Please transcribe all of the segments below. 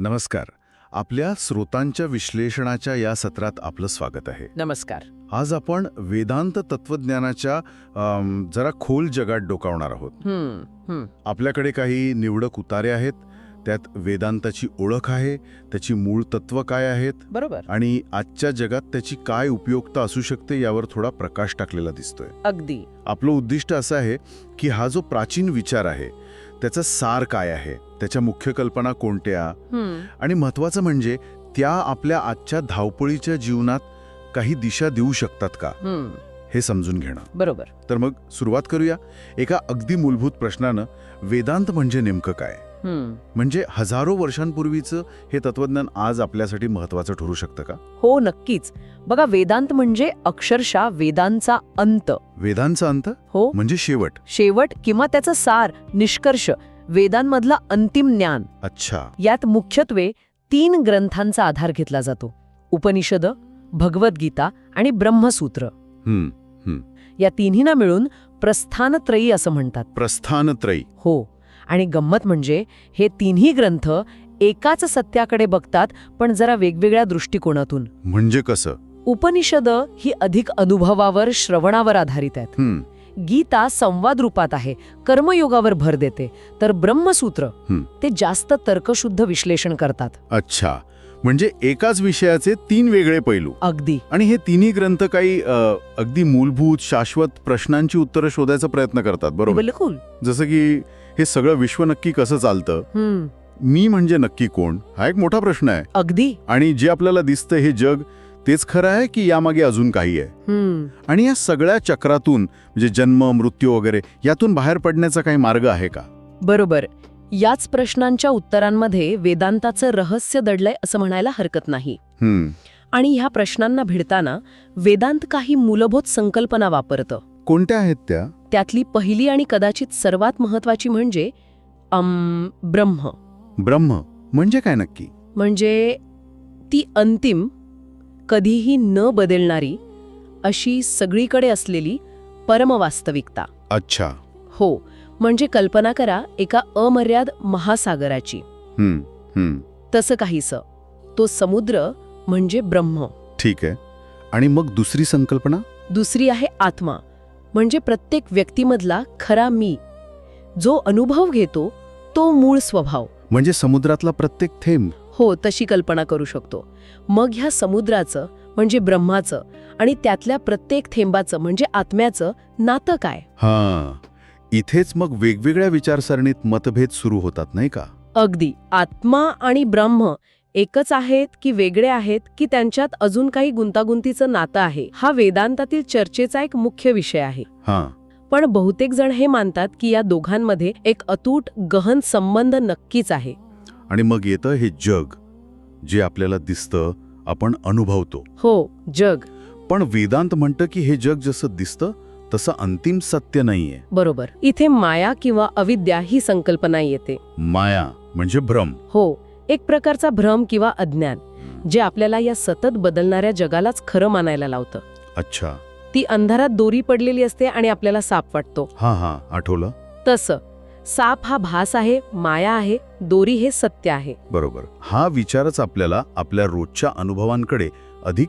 नमस्कार. आपल्या स्रोतांच्या विश्लेषणाच्या या सत्रात आपलं स्वागत आहे. नमस्कार. आज आपण वेदांत तत्वज्ञानाच्या जरा खोल जगात डोकावणार आहोत. आपल्याकडे काही निवडक उतारे आहेत. त्यात वेदांताची ओळख आहे त्याची मूळ तत्व काय आहेत बरोबर. आणि आजच्या जगात त्याची काय उपयोगिता असू शकते यावर थोडा प्रकाश टाकलेला दिसतोय. अगदी. आपलं उद्दिष्ट असं आहे की हा जो प्राचीन विचार आहे त्याचा सार काय आहे त्याच्या मुख्य कल्पना कोणत्या. आणि महत्वाचं म्हणजे त्या आपल्या आजच्या धावपळीच्या जीवनात काही दिशा देऊ शकतात का. हे समजून घेणं बरोबर तर मग सुरुवात करूया एका अगदी मूलभूत प्रश्नानं वेदांत म्हणजे नेमकं काय. म्हणजे हजारो वर्षांपूर्वीचं हे तत्वज्ञान आज आपल्यासाठी महत्वाचं ठरू शकतं का? हो नक्कीच. बघा वेदांत म्हणजे अक्षरशः वेदांचा अंत. वेदांचा अंत? हो. म्हणजे शेवट. शेवट किंवा त्याचा सार निष्कर्ष वेदांमधला अंतिम ज्ञान. अच्छा. यात मुख्यत्वे तीन ग्रंथांचा आधार घेतला जातो. उपनिषद भगवद्गीता आणि ब्रह्मसूत्र. या तिन्हींना मिळून प्रस्थानत्रयी असं म्हणतात. प्रस्थानत्रयी. हो. आणि गंमत म्हणजे हे तिन्ही ग्रंथ एकाच सत्याकडे बघतात पण जरा वेगवेगळ्या दृष्टिकोनातून. म्हणजे कसं? उपनिषद ही अधिक अनुभवावर श्रवणावर आधारित आहेत. गीता संवाद रूपात आहे कर्मयोगावर भर देते तर ब्रह्मसूत्र. ते जास्त तर्कशुद्ध विश्लेषण करतात. अच्छा. म्हणजे एकाच विषयाचे तीन वेगळे पैलू. अगदी. आणि हे तिन्ही ग्रंथ काही अगदी मूलभूत शाश्वत प्रश्नांची उत्तरं शोधायचा प्रयत्न करतात बरोबर? बिलकुल. जसं की हे सगळं विश्व नक्की कसं चालतं? मी म्हणजे नक्की कोण? हा एक मोठा प्रश्न आहे. अगदी. आणि जे आपल्याला दिसतं हे जग तेच खरं आहे की यामागे अजून काही आहे. आणि या सगळ्या चक्रातून म्हणजे जन्म मृत्यू वगैरे यातून बाहेर पडण्याचा काही मार्ग आहे का? बरोबर. याच प्रश्नांच्या उत्तरांमध्ये वेदांताचं रहस्य दडलंय असं म्हणायला हरकत नाही. आणि ह्या प्रश्नांना भिडताना वेदांत काही मूलभूत संकल्पना वापरतं. कोणत्या आहेत त्या? त्यातली पहिली आणि कदाचित सर्वात महत्वाची म्हणजे अम ब्रह्म. ब्रह्म. म्हणजे काय नक्की? म्हणजे ती अंतिम कधीही न बदलणारी अशी सगळीकडे असलेली परमवास्तविकता. अच्छा. हो म्हणजे कल्पना करा एका अमर्याद महासागराची. हम्म हम्म तसं काहीसं. तो समुद्र म्हणजे ब्रह्म. ठीक आहे. आणि मग दुसरी संकल्पना? दुसरी आहे आत्मा. म्हणजे प्रत्येक व्यक्तीमधला खरा मी जो अनुभव घेतो तो मूळ स्वभाव. म्हणजे समुद्रातला प्रत्येक थेंब. हो तशी कल्पना करू शकतो. मग ह्या समुद्राचं म्हणजे ब्रह्माचं आणि त्यातल्या प्रत्येक थेंबाचं म्हणजे आत्म्याचं नातं काय? हा. इथेच मग वेगवेगळ्या विचारसरणीत मतभेद सुरू होतात नाही का? अगदी. आत्मा आणि ब्रह्म एकच आहेत की वेगळे आहेत की त्यांच्यात अजून काही गुंतागुंतीचं नातं आहे हा वेदांतातील चर्चेचा एक मुख्य विषय आहे. हा. पण बहुतेक जण हे मानतात की या दोघांमध्ये एक अतूट गहन संबंध नक्कीच आहे. आणि मग येतं हे जग जे आपल्याला दिसतं आपण अनुभवतो. हो जग. पण वेदांत म्हणतं की हे जग जसं दिसतं तसं अंतिम सत्य नाहीये. बरोबर. इथे माया किंवा अविद्या ही संकल्पना येते. माया म्हणजे भ्रम. हो. एक प्रकारचा भ्रम किंवा अज्ञान जे आपल्याला या सतत बदलणाऱ्या जगालाच खरं मानायला लावतं. अच्छा. ती अंधारात दोरी पडलेली असते आणि आपल्याला साप वाटतो. हा हा. आठवलं. तसं साप हा भास आहे माया आहे दोरी हे सत्य आहे. बरोबर. हा विचारच आपल्याला आपल्या रोजच्या अनुभवांकडे अधिक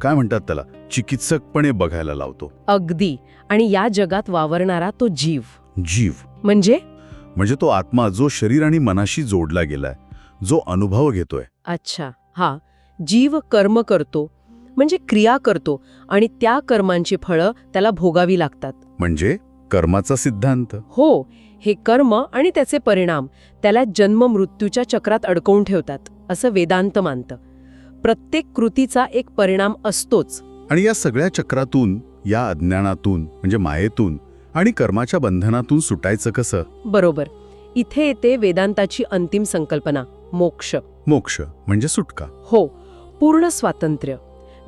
काय म्हणतात त्याला चिकित्सकपणे बघायला लावतो. अगदी. आणि या जगात वावरणारा तो जीव. जीव. म्हणजे? म्हणजे तो आत्मा जो शरीर आणि मनाशी जोडला गेलाय. जो अनुभव घेतोय. अच्छा. हा. जीव कर्म करतो म्हणजे क्रिया करतो आणि त्या कर्मांची फळं त्याला भोगावी लागतात. म्हणजे कर्माचा सिद्धांत. हो. हे कर्म आणि त्याचे परिणाम त्याला जन्म मृत्यूच्या चक्रात अडकवून ठेवतात असं वेदांत मानतं. प्रत्येक कृतीचा एक परिणाम असतोच. आणि या सगळ्या चक्रातून या अज्ञानातून म्हणजे मायेतून आणि कर्माच्या बंधनातून सुटायचं कसं? बरोबर. इथे येते वेदांताची अंतिम संकल्पना. मोक्ष. मोक्ष म्हणजे सुटका. हो पूर्ण स्वातंत्र्य.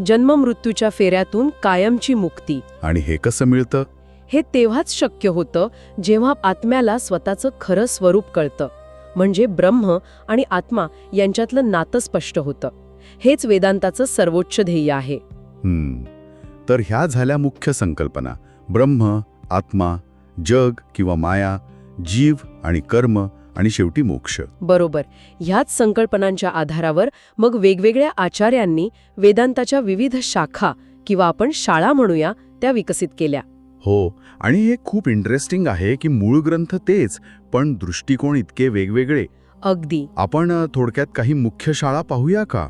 जन्म मृत्यूच्या फेऱ्यातून कायमची मुक्ती. आणि हे कसं मिळतं? हे तेव्हाच शक्य होतं जेव्हा आत्म्याला स्वतःचं खरं स्वरूप कळतं. म्हणजे ब्रह्म आणि आत्मा यांच्यातलं नातं स्पष्ट होतं. हेच वेदांताचं सर्वोच्च ध्येय आहे. तर ह्या झाल्या मुख्य संकल्पना. ब्रह्म आत्मा जग किंवा माया जीव आणि कर्म आणि शेवटी मोक्ष. बरोबर. ह्याच संकल्पनांच्या आधारावर मग वेगवेगळ्या आचार्यांनी वेदांताच्या विविध शाखा किंवा आपण शाळा म्हणूया त्या विकसित केल्या. हो आणि हे खूप इंटरेस्टिंग आहे की मूळ ग्रंथ तेच पण दृष्टिकोन इतके वेगवेगळे. अगदी. आपण थोडक्यात काही मुख्य शाळा पाहूया का?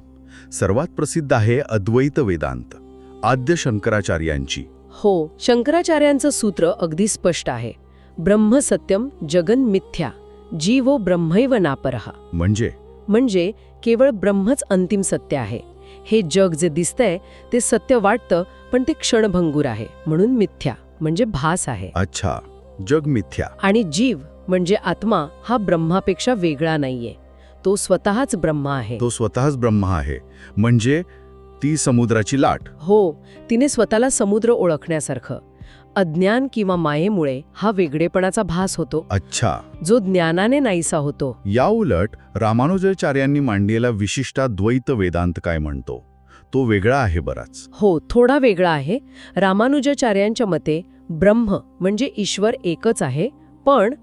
सर्वात प्रसिद्ध आहे अद्वैत वेदांत आद्य शंकराचार्यांची. हो शंकराचार्यांचं सूत्र अगदी स्पष्ट आहे. ब्रह्म सत्यम जगन मिथ्या. जीवो ब्रह्मैव नापरहा म्हणजे? म्हणजे केवळ ब्रह्मच अंतिम सत्य आहे। हे जग जे दिसतंय ते सत्य वाटतं पण ते क्षणभंगूर आहे म्हणून मिथ्या म्हणजे भास आहे। अच्छा जग मिथ्या. आणि जीव म्हणजे आत्मा हा ब्रह्मापेक्षा वेगळा नाहीये। तो स्वतःच ब्रह्म आहे। तो स्वतःच ब्रह्म आहे. म्हणजे ती समुद्राची लाट. हो तिने स्वतःला समुद्र ओळखण्यासारखं। अज्ञान किंवा मायेमुळे हा वेगळेपणाचा भास होतो. अच्छा. जो ज्ञानाने नाहीसा होतो. या उलट रामानुजाचार्यांनी मांडलेला विशिष्टाद्वैत वेदांत काय म्हणतो? तो वेगळा आहे बराच. हो थोडा वेगळा आहे. रामानुजाचार्यांच्या मते ब्रह्म म्हणजे ईश्वर एकच आहे पण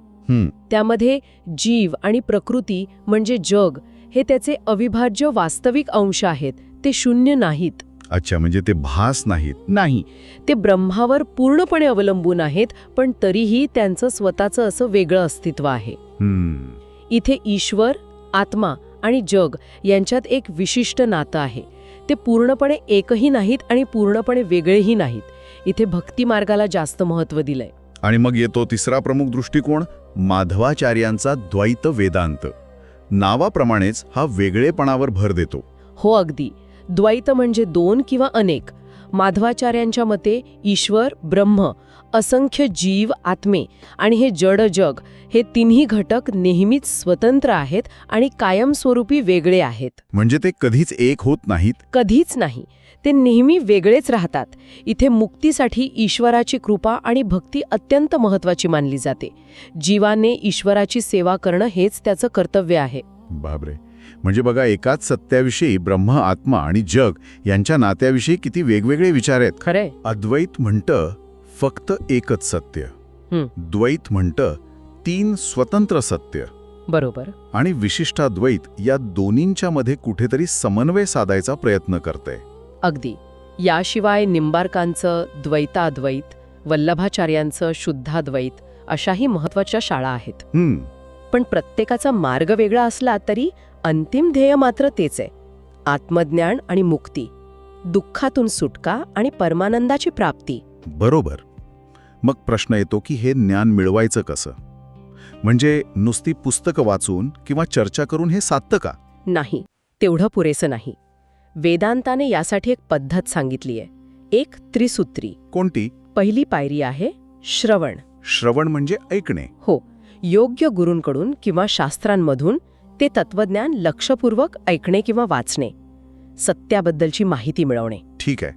त्यामध्ये जीव आणि प्रकृती म्हणजे जग हे त्याचे अविभाज्य वास्तविक अंश आहेत ते शून्य नाहीत. अच्छा म्हणजे ते भास नाहीत. नाही ते ब्रह्मावर पूर्णपणे अवलंबून आहेत पण तरीही त्यांचं स्वतःचं असं वेगळं अस्तित्व आहे. हम्म, इथे ईश्वर आत्मा आणि जग यांच्यात एक विशिष्ट नातं आहे. ते पूर्णपणे एकही नाहीत आणि पूर्णपणे वेगळेही नाहीत. इथे भक्ती मार्गाला जास्त महत्त्व दिलंय. आणि मग येतो तिसरा प्रमुख दृष्टिकोन माधवाचार्यांचा द्वैत वेदांत. नावाप्रमाणेच हा वेगळेपणावर भर देतो. हो अगदी. द्वैत म्हणजे दोन किंवा अनेक. माधवाचार्यांच्या मते ईश्वर ब्रह्म असंख्य जीव आत्मे आणि हे जड जग हे तिन्ही घटक नेहमीच स्वतंत्र आहेत आणि कायमस्वरूपी वेगळे आहेत. म्हणजे ते कधीच एक होत नाहीत? कधीच नाही. ते नेहमी वेगळेच राहतात. इथे मुक्तीसाठी ईश्वराची कृपा आणि भक्ती अत्यंत महत्वाची मानली जाते. जीवाने ईश्वराची सेवा करणं हेच त्याचं कर्तव्य आहे. बाबरे म्हणजे बघा एकाच सत्याविषयी ब्रह्म आत्मा आणि जग यांच्या नात्याविषयी किती वेगवेगळे विचार आहेत. खरंय. अद्वैत म्हणतं फक्त एकच सत्य. द्वैत म्हणतं तीन स्वतंत्र सत्य. बरोबर. आणि विशिष्टाद्वैत या दोन्हींच्या मध्ये कुठेतरी समन्वय साधायचा प्रयत्न करते अगदी. याशिवाय निंबार्कांचं द्वैताद्वैत वल्लभाचार्यांचं शुद्धाद्वैत अशाही महत्त्वाच्या शाळा आहेत. पण प्रत्येकाचा मार्ग वेगळा असला तरी अंतिम ध्येय मात्र तेच आहे. आत्मज्ञान आणि मुक्ती दुःखातून सुटका आणि परमानंदाची प्राप्ती. बरोबर. मग प्रश्न येतो की हे ज्ञान मिळवायचं कसं? म्हणजे नुसती पुस्तकं वाचून किंवा चर्चा करून हे साधतं का? नाही तेवढं पुरेसं नाही. वेदांताने यासाठी एक पद्धत सांगितली आहे एक त्रिसूत्री. कोणती? पहिली पायरी आहे श्रवण. श्रवण म्हणजे ऐकणे. हो योग्य गुरूंकडून किंवा शास्त्रांमधून ते तत्वज्ञान लक्षपूर्वक ऐकणे किंवा वाचणे सत्याबद्दलची माहिती मिळवणे. ठीक आहे.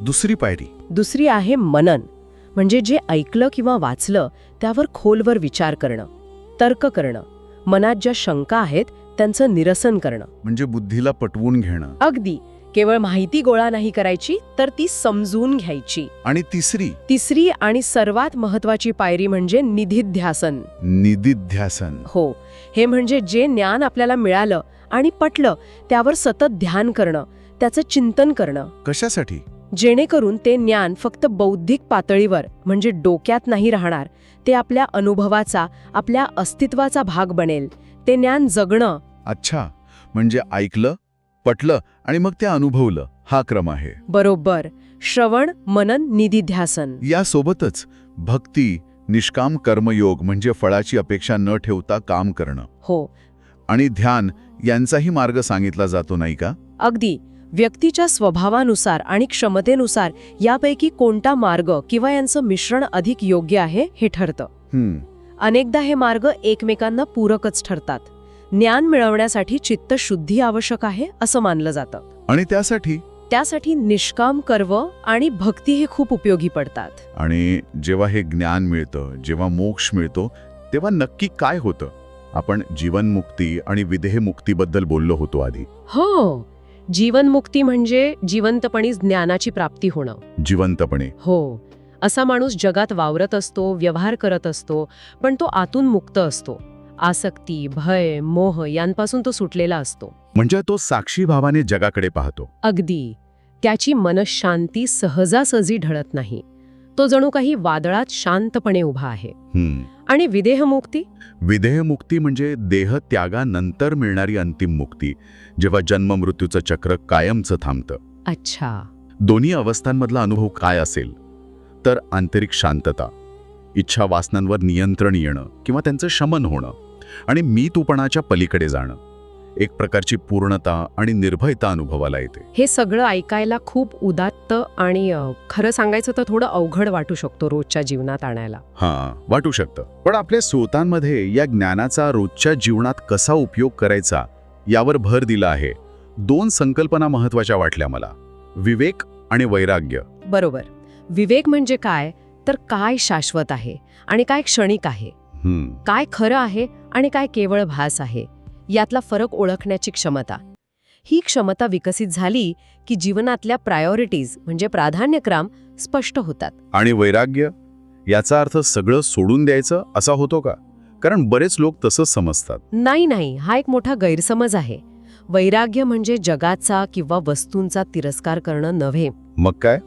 दुसरी पायरी. दुसरी आहे मनन म्हणजे जे ऐकलं किंवा वाचलं त्यावर खोलवर विचार करणं तर्क करणं मनात ज्या शंका आहेत त्यांचं निरसन करणं. म्हणजे बुद्धीला पटवून घेणं. अगदी. केवळ माहिती गोळा नाही करायची तर ती समजून घ्यायची. आणि तिसरी? तिसरी आणि सर्वात महत्वाची पायरी म्हणजे निधिध्यासन. निदिध्यासन हो. हे म्हणजे जे ज्ञान आपल्याला मिळालं आणि पटलं त्यावर सतत ध्यान करणं त्याचं चिंतन करणं. कशासाठी? जेणेकरून ते ज्ञान फक्त बौद्धिक पातळीवर म्हणजे डोक्यात नाही राहणार ते आपल्या अनुभवाचा आपल्या अस्तित्वाचा भाग बनेल. ते ज्ञान जगणं. अच्छा. म्हणजे ऐकलं पटलं आणि मग ते अनुभवलं. हा क्रम आहे. बरोबर. श्रवण मनन निधिध्यासन यासोबतच भक्ती निष्काम कर्मयोग म्हणजे फळाची अपेक्षा न ठेवता काम करणं. हो. आणि ध्यान यांचाही मार्ग सांगितला जातो नाही का? अगदी. व्यक्तीच्या स्वभावानुसार आणि क्षमतेनुसार यापैकी कोणता मार्ग किंवा यांचं मिश्रण अधिक योग्य आहे हे ठरतं. अनेकदा हे मार्ग एकमेकांना पूरकच ठरतात. ज्ञान मिळवण्यासाठी चित्तशुद्धी आवश्यक आहे असं मानलं जातं. आणि त्यासाठी? त्यासाठी निष्काम कर्व आणि भक्ती हे खूप उपयोगी पडतात. आणि जेव्हा हे ज्ञान मिळतं जेव्हा मोक्ष मिळतो तेव्हा नक्की काय होतं? आपण जीवनमुक्ती आणि विदेहमुक्तीबद्दल बोललो होतो आधी. हो. जीवनमुक्ती म्हणजे जिवंतपणी ज्ञानाची प्राप्ती होणं. जिवंतपणे. हो. असा माणूस जगात वावरत असतो व्यवहार करत असतो पण तो आतून मुक्त असतो. आसक्ती भय मोह यांपासून तो सुटलेला असतो. म्हणजे तो साक्षी भावाने जगाकडे पाहतो. अगदी. त्याची मनशांती सहजासहजी ढळत नाही. तो जणू काही वादळात शांतपणे उभा आहे. आणि विदेहमुक्ती विदेहमुक्ती म्हणजे देह त्यागानंतर मिळणारी अंतिम मुक्ती जेव्हा जन्म मृत्यूचं चक्र कायमचं थांबतं. अच्छा. दोन्ही अवस्थांमधला अनुभव काय असेल? तर आंतरिक शांतता इच्छा वासनांवर नियंत्रण येणं किंवा त्यांचं शमन होणं. आणि मी तूपणाच्या पलीकडे जाणं. एक प्रकारची पूर्णता आणि निर्भयता अनुभवाला येते. हे सगळं ऐकायला खूप उदात्त आणि खरं सांगायचं तर थोडं अवघड वाटू शकतो रोजच्या जीवनात आणायला. हां वाटू शकतं. पण आपल्या स्रोतांमध्ये या ज्ञानाचा रोजच्या जीवनात कसा उपयोग करायचा यावर भर दिला आहे. दोन संकल्पना महत्त्वाच्या वाटल्या मला. विवेक आणि वैराग्य. बरोबर. विवेक म्हणजे काय? तर काय शाश्वत आहे? आणि काय क्षणिक आहे? काय खरं आहे आणि काय केवळ भास आहे यातला फरक ओळखण्याची क्षमता. ही क्षमता विकसित झाली की जीवनातल्या प्रायोरिटीज म्हणजे प्राधान्यक्रम स्पष्ट होतात. आणि वैराग्य? याचा अर्थ सगळं सोडून द्यायचं असा होतो का? कारण बरेच लोक तसंच समजतात. नाही नाही हा एक मोठा गैरसमज आहे. वैराग्य म्हणजे जगाचा किंवा वस्तूंचा तिरस्कार करणं नव्हे. मग काय?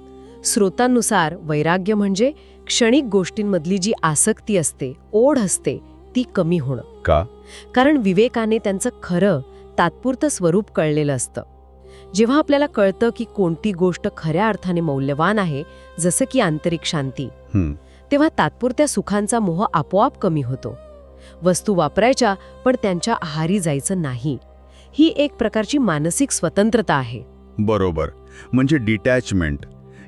स्रोतांनुसार वैराग्य म्हणजे क्षणिक गोष्टींमधली जी आसक्ती असते ओढ असते ती कमी होणं. का? कारण विवेकाने त्यांचं खरं तात्पुरतं स्वरूप कळलेलं असतं. जेव्हा आपल्याला कळतं की कोणती गोष्ट खऱ्या अर्थाने मौल्यवान आहे जसं की आंतरिक शांती तेव्हा तात्पुरत्या सुखांचा मोह आपोआप कमी होतो. वस्तू वापरायच्या पण त्यांच्या आहारी जायचं नाही. ही एक प्रकारची मानसिक स्वतंत्रता आहे. बरोबर. म्हणजे डिटॅचमेंट.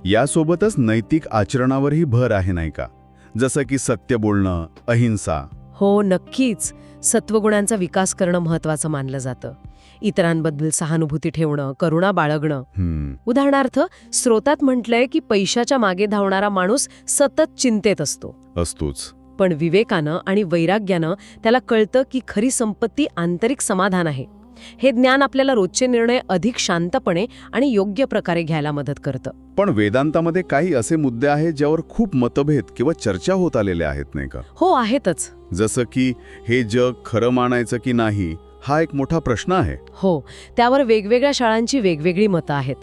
यासोबतच नैतिक आचरणावरही भर आहे नाही का? जसं की सत्य बोलणं अहिंसा. हो नक्कीच. सत्वगुणांचा विकास करणं महत्वाचं मानलं जातं. इतरांबद्दल सहानुभूती ठेवणं करुणा बाळगणं. उदाहरणार्थ स्रोतात म्हटलंय की पैशाच्या मागे धावणारा माणूस सतत चिंतेत असतो. असतोच. पण विवेकानं आणि वैराग्यानं त्याला कळतं की खरी संपत्ती आंतरिक समाधान आहे. हे ज्ञान आपल्याला रोजचे निर्णय अधिक शांतपणे आणि योग्य प्रकारे घ्यायला मदत करतं. पण वेदांतामध्ये काही असे मुद्दे आहेत ज्यावर खूप मतभेद किंवा चर्चा होत आलेल्या आहेत नाही का? हो आहेतच. जसं की हे जग खरं मानायचं की नाही हा एक मोठा प्रश्न आहे. हो त्यावर वेगवेगळ्या शाळांची वेगवेगळी मतं आहेत.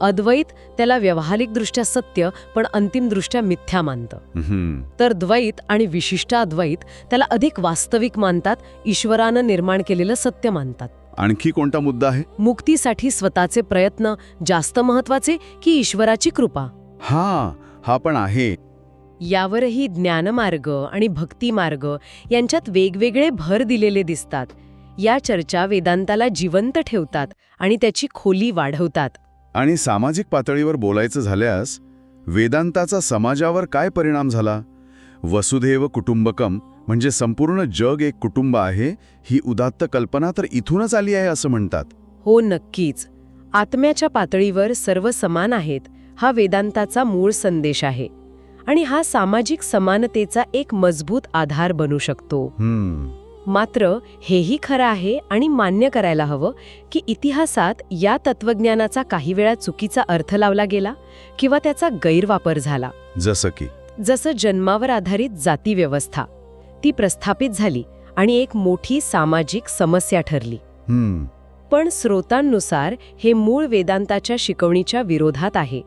अद्वैत त्याला व्यावहारिकदृष्ट्या सत्य पण अंतिमदृष्ट्या मिथ्या मानतं. तर द्वैत आणि विशिष्ट अद्वैत त्याला अधिक वास्तविक मानतात ईश्वरानं निर्माण केलेलं सत्य मानतात. आणखी कोणता मुद्दा आहे? मुक्तीसाठी स्वतःचे प्रयत्न जास्त महत्त्वाचे की ईश्वराची कृपा? हा हा पण आहे. यावरही ज्ञानमार्ग आणि भक्तिमार्ग यांच्यात वेगवेगळे भर दिलेले दिसतात. या चर्चा वेदांताला जिवंत ठेवतात आणि त्याची खोली वाढवतात. आणि सामाजिक पातळीवर बोलायचं झाल्यास वेदांताचा समाजावर काय परिणाम झाला? वसुधैव कुटुंबकम म्हणजे संपूर्ण जग एक कुटुंब आहे ही उदात्त कल्पना तर इथूनच आली आहे असं म्हणतात. हो नक्कीच. आत्म्याच्या पातळीवर सर्व समान आहेत हा वेदांताचा मूळ संदेश आहे. आणि हा सामाजिक समानतेचा एक मजबूत आधार बनू शकतो. मात्र हेही खरं आहे आणि मान्य करायला हवं की इतिहासात या तत्वज्ञानाचा काही वेळा चुकीचा अर्थ लावला गेला किंवा त्याचा गैरवापर झाला. जसं की? जसं जन्मावर आधारित जाती व्यवस्था. ती प्रस्थापित झाली आणि एक मोठी सामाजिक समस्या ठरली. पण स्रोतांनुसार हे मूळ वेदांताच्या शिकवणीच्या विरोधात आहे.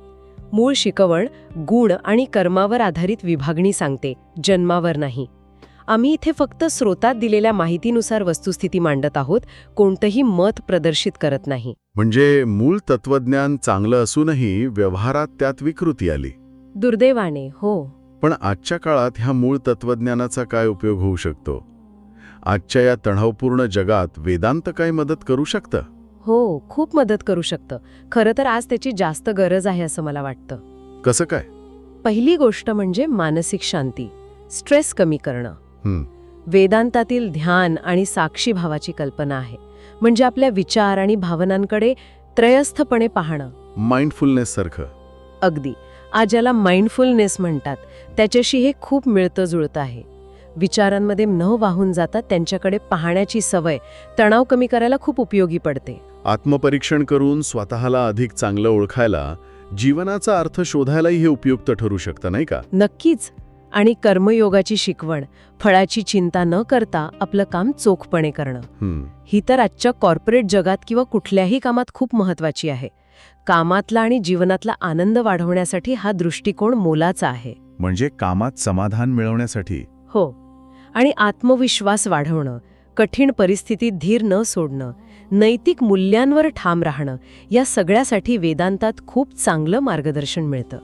मूळ शिकवण गुण आणि कर्मावर आधारित विभागणी सांगते जन्मावर नाही. आम्ही इथे फक्त स्रोतात दिलेल्या माहितीनुसार वस्तुस्थिती मांडत आहोत कोणतंही मत प्रदर्शित करत नाही. म्हणजे मूळ तत्वज्ञान चांगलं असूनही व्यवहारात त्यात विकृती आली. दुर्दैवाने हो. पण आजच्या काळात ह्या मूळ तत्वज्ञानाचा काय उपयोग होऊ शकतो? आजच्या या तणावपूर्ण जगात वेदांत काय मदत करू शकतं? हो खूप मदत करू शकतं. खरं तर आज त्याची जास्त गरज आहे असं मला वाटतं. कसं काय? पहिली गोष्ट म्हणजे मानसिक शांती. स्ट्रेस कमी करणं. वेदांतातील ध्यान आणि साक्षी भावाची कल्पना आहे. म्हणजे आपल्या विचार आणि भावनांकडे त्रयस्थपणे पाहणं. माइंडफुलनेस सारखं. अगदी. आज ज्याला माइंडफुलनेस म्हणतात. त्याच्याशी हे खूप मिळतं जुळतं आहे. विचारांमध्ये न वाहून जाता त्यांच्याकडे पाहण्याची सवय तणाव कमी करायला खूप उपयोगी पडते. आत्मपरीक्षण करून स्वतःला अधिक चांगलं ओळखायला जीवनाचा अर्थ शोधायलाही हे उपयुक्त ठरू शकतं नाही का? नक्कीच. आणि कर्मयोगाची शिकवण फळाची चिंता न करता आपलं काम चोखपणे करणं. हं, ही तर आजच्या कॉर्पोरेट जगात किंवा कुठल्याही कामात खूप महत्वाची आहे. कामातला आणि जीवनातला आनंद वाढवण्यासाठी हा दृष्टिकोन मोलाचा आहे. म्हणजे कामात समाधान मिळवण्यासाठी. हो. आणि आत्मविश्वास वाढवणं कठीण परिस्थितीत धीर न सोडणं नैतिक मूल्यांवर ठाम राहणं या सगळ्यासाठी वेदांतात खूप चांगलं मार्गदर्शन मिळतं.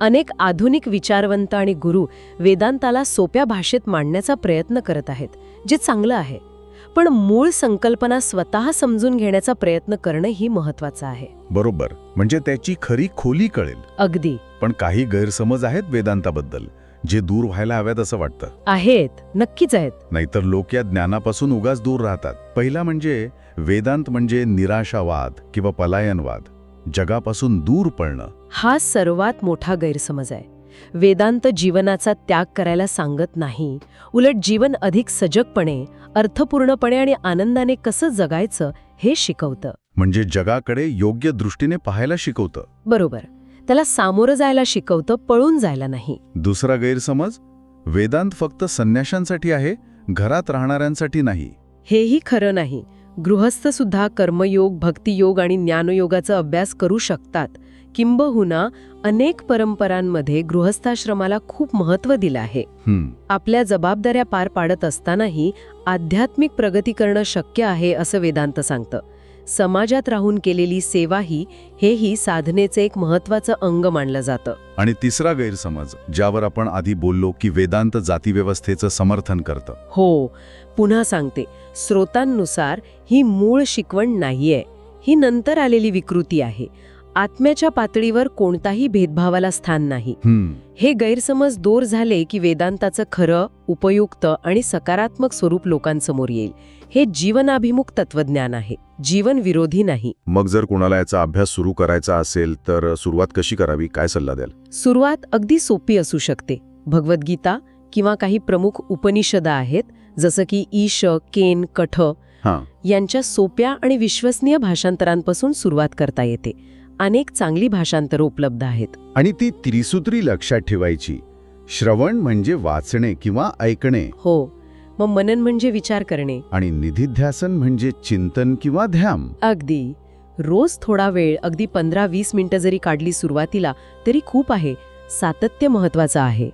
अनेक आधुनिक विचारवंत आणि गुरु वेदांताला सोप्या भाषेत मांडण्याचा प्रयत्न करत आहेत जे चांगलं आहे. पण मूळ संकल्पना स्वतः समजून घेण्याचा प्रयत्न करणं ही महत्वाचं आहे. बरोबर. म्हणजे त्याची खरी खोली कळेल. अगदी. पण काही गैरसमज आहेत वेदांताबद्दल जे दूर व्हायला हव्यात असं वाटतं. आहेत. नक्कीच आहेत. नाहीतर लोक या ज्ञानापासून उगाच दूर राहतात. पहिला म्हणजे वेदांत म्हणजे निराशावाद किंवा पलायनवाद जगापासून दूर पळणं. हा सर्वात मोठा गैरसमज आहे. वेदांत जीवनाचा त्याग करायला सांगत नाही. उलट जीवन अधिक सजगपणे अर्थपूर्णपणे आणि आनंदाने कसं जगायचं हे शिकवतं. म्हणजे जगाकडे योग्य दृष्टीने पाहायला शिकवतं. बरोबर. त्याला सामोरं जायला शिकवतं पळून जायला नाही. दुसरा गैरसमज वेदांत फक्त संन्याशांसाठी आहे घरात राहणाऱ्यांसाठी नाही. हेही खरं नाही. गृहस्थ सुद्धा कर्मयोग भक्तियोग आणि ज्ञानयोगाचा अभ्यास करू शकतात. किंबहुना अनेक परंपरांमध्ये गृहस्थाश्रमाला खूप महत्त्व दिलं आहे. हं, आपल्या जबाबदाऱ्या पार पाडत असतानाही आध्यात्मिक प्रगती करणं शक्य आहे असं वेदांत सांगतं. समाजात राहून केलेली सेवाही हेही साधनेचं एक महत्वाचं अंग मानलं जातं. आणि तिसरा गैरसमज ज्यावर आपण आधी बोललो की वेदांत जातीव्यवस्थेचं समर्थन करतं. हो पुन्हा सांगते. स्रोतांनुसार ही मूळ शिकवण नाहीये. ही नंतर आलेली विकृती आहे. आत्म्याच्या पातळीवर कोणताही भेदभावाला स्थान नाही. हं, गैरसमज दूर झाले की वेदांताचं खरं उपयुक्त आणि सकारात्मक स्वरूप लोकांसमोर येईल. हे जीवनाभिमुख तत्वज्ञान आहे. जीवन विरोधी नाही. मग जर कोणाला याचा अभ्यास सुरू करायचा असेल तर सुरुवात कशी करावी? काय सल्ला द्याल? सुरुवात अगदी सोपी असू शकते. भगवद्गीता किंवा काही प्रमुख उपनिषदा आहेत जसं की ईश केन कठ यांच्या सोप्या आणि विश्वसनीय भाषांतरांपासून सुरुवात करता येते. अनेक चांगली भाषांतरं उपलब्ध आहेत. आणि ती त्रिसूत्री लक्षात ठेवायची. श्रवण म्हणजे वाचणे किंवा ऐकणे. हो मग मनन म्हणजे विचार करणे. आणि निधिध्यासन म्हणजे चिंतन किंवा ध्यान. अगदी. रोज थोडा वेळ अगदी पंधरा वीस मिनिटं जरी काढली सुरुवातीला तरी खूप आहे. सातत्य महत्वाचं आहे.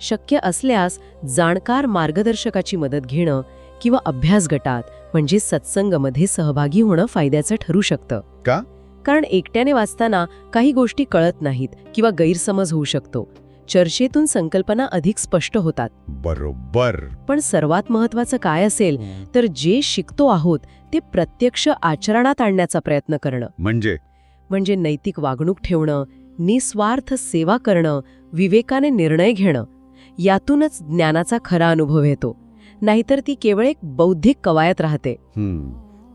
शक्य असल्यास जाणकार मार्गदर्शकाची मदत घेणं किंवा अभ्यास गटात म्हणजे सत्संगमध्ये सहभागी होणं फायद्याचं ठरू शकतं. का? कारण एकट्याने वाचताना काही गोष्टी कळत नाहीत किंवा गैरसमज होऊ शकतो. चर्चेतून संकल्पना अधिक स्पष्ट होतात. बरोबर. पण सर्वात महत्वाचं काय असेल तर जे शिकतो आहोत ते प्रत्यक्ष आचरणात आणण्याचा प्रयत्न करणं. म्हणजे? म्हणजे नैतिक वागणूक ठेवणं निस्वार्थ सेवा करणं विवेकाने निर्णय घेणं. यातूनच ज्ञानाचा खरा अनुभव येतो. नाहीतर ती केवळ एक बौद्धिक कवायत राहते.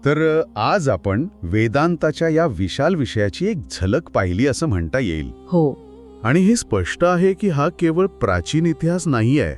तर आज आपण वेदांताच्या या विशाल विषयाची एक झलक पाहिली असं म्हणता येईल. हो. आणि हे स्पष्ट आहे की हा केवळ प्राचीन इतिहास नाही आहे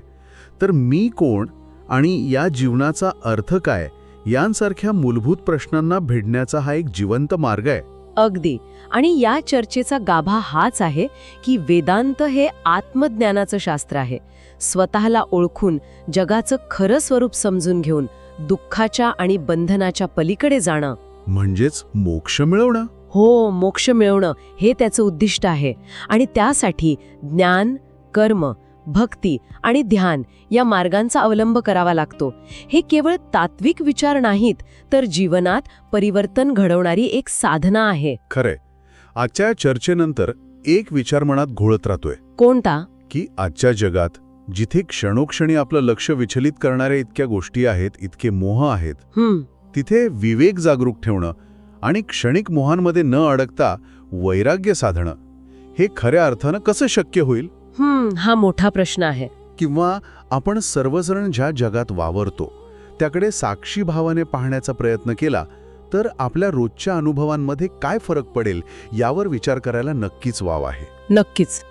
तर मी कोण आणि या जीवनाचा अर्थ काय यांसारख्या मूलभूत प्रश्नांना भेडण्याचा हा एक जिवंत मार्ग आहे. अगदी. आणि या चर्चेचा गाभा हाच आहे की वेदांत हे आत्मज्ञानाचं शास्त्र आहे. स्वतःला ओळखून जगाचं खरं स्वरूप समजून घेऊन दुःखाच्या आणि बंधनाच्या पलीकडे जाणं. म्हणजेच मोक्ष मिळवणं. हो मोक्ष मिळवणं हे त्याचं उद्दिष्ट आहे. आणि त्यासाठी ज्ञान कर्म भक्ती आणि ध्यान या मार्गांचा अवलंब करावा लागतो. हे केवळ तात्विक विचार नाहीत तर जीवनात परिवर्तन घडवणारी एक साधना आहे. खरंय. आजच्या चर्चेनंतर एक विचार मनात घोळत राहतोय. कोणता? की आजच्या जगात जिथे क्षणोक्षणी आपलं लक्ष विचलित करणाऱ्या इतक्या गोष्टी आहेत इतके मोह आहेत तिथे विवेक जागरूक ठेवणं आणि क्षणिक मोहांमध्ये न अडकता वैराग्य साधणं हे खऱ्या अर्थानं कसं शक्य होईल? हा मोठा प्रश्न आहे. किंवा आपण सर्वजण ज्या जगात वावरतो त्याकडे साक्षी भावाने पाहण्याचा प्रयत्न केला तर आपल्या रोजच्या अनुभवांमध्ये काय फरक पडेल यावर विचार करायला नक्कीच वाव आहे. नक्कीच.